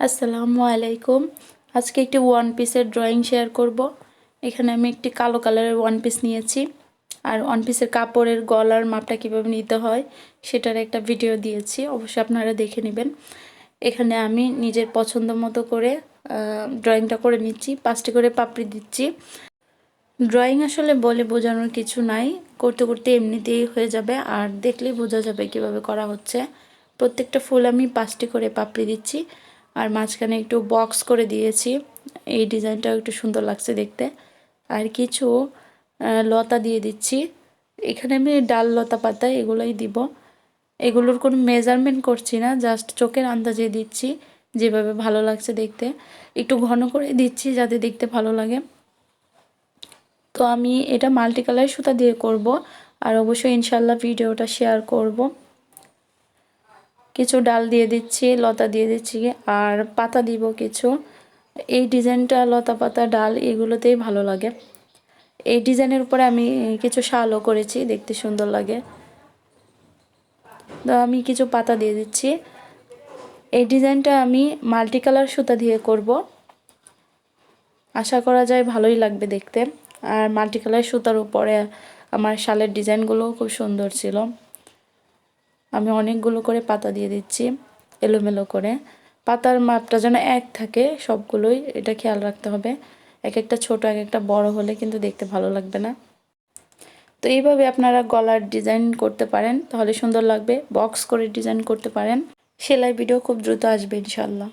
আসসালামু আলাইকুম। আজকে একটি ওয়ান পিসের ড্রয়িং শেয়ার করব। এখানে আমি একটি কালো কালারের ওয়ান পিস নিয়েছি। আর ওয়ান পিসের কাপড়ের গলার মাপটা কীভাবে নিতে হয়, সেটার একটা ভিডিও দিয়েছি। অবশ্যই আপনারা দেখে নেবেন। এখানে আমি নিজের পছন্দ মতো করে ড্রয়িংটা করে নিচ্ছি। পাঁচটি করে পাপড়ি দিচ্ছি। ড্রয়িং আসলে বলে বোঝানোর কিছু নাই। করতে করতে এমনিতেই হয়ে যাবে। আর দেখলেই বোঝা যাবে কীভাবে করা হচ্ছে। প্রত্যেকটা ফুল আমি পাঁচটি করে পাপড়ি দিচ্ছি। আর মাঝখানে একটু বক্স করে দিয়েছি। এই ডিজাইনটাও একটু সুন্দর লাগছে দেখতে। আর কিছু লতা দিয়ে দিচ্ছি। এখানে আমি ডাল লতা পাতা এগুলোই দিব। এগুলোর কোনো মেজারমেন্ট করছি না জাস্ট চোখের আন্দাজে দিচ্ছি, যেভাবে ভালো লাগছে দেখতে। একটু ঘন করে দিচ্ছি যাতে দেখতে ভালো লাগে। তো আমি এটা মাল্টি কালার সুতা দিয়ে করব। আর অবশ্যই ইনশাল্লাহ ভিডিওটা শেয়ার করব। কিছু ডাল দিয়ে দিচ্ছি, লতা দিয়ে দিচ্ছি, আর পাতা দিব কিছু। এই ডিজাইনটা লতা পাতা, ডাল এগুলোতেই ভালো লাগে। এই ডিজাইনের উপরে আমি কিছু শালও করেছি, দেখতে সুন্দর লাগে। তো আমি কিছু পাতা দিয়ে দিচ্ছি। এই ডিজাইনটা আমি মাল্টি কালার সুতা দিয়ে করব। আশা করা যায় ভালোই লাগবে দেখতে। আর মাল্টি কালার সুতার উপরে আমার শালের ডিজাইনগুলোও খুব সুন্দর ছিল। আমি অনেকগুলো করে পাতা দিয়ে দিচ্ছি, এলোমেলো করে। পাতার মাপটা যেন এক থাকে সবগুলোই, এটা খেয়াল রাখতে হবে। এক একটা ছোট এক একটা বড় হলে কিন্তু দেখতে ভালো লাগবে না। তো এইভাবে আপনারা গলার ডিজাইন করতে পারেন, তাহলে সুন্দর লাগবে। বক্স করে ডিজাইন করতে পারেন। সেলাই ভিডিও খুব দ্রুত আসবে ইনশাল্লাহ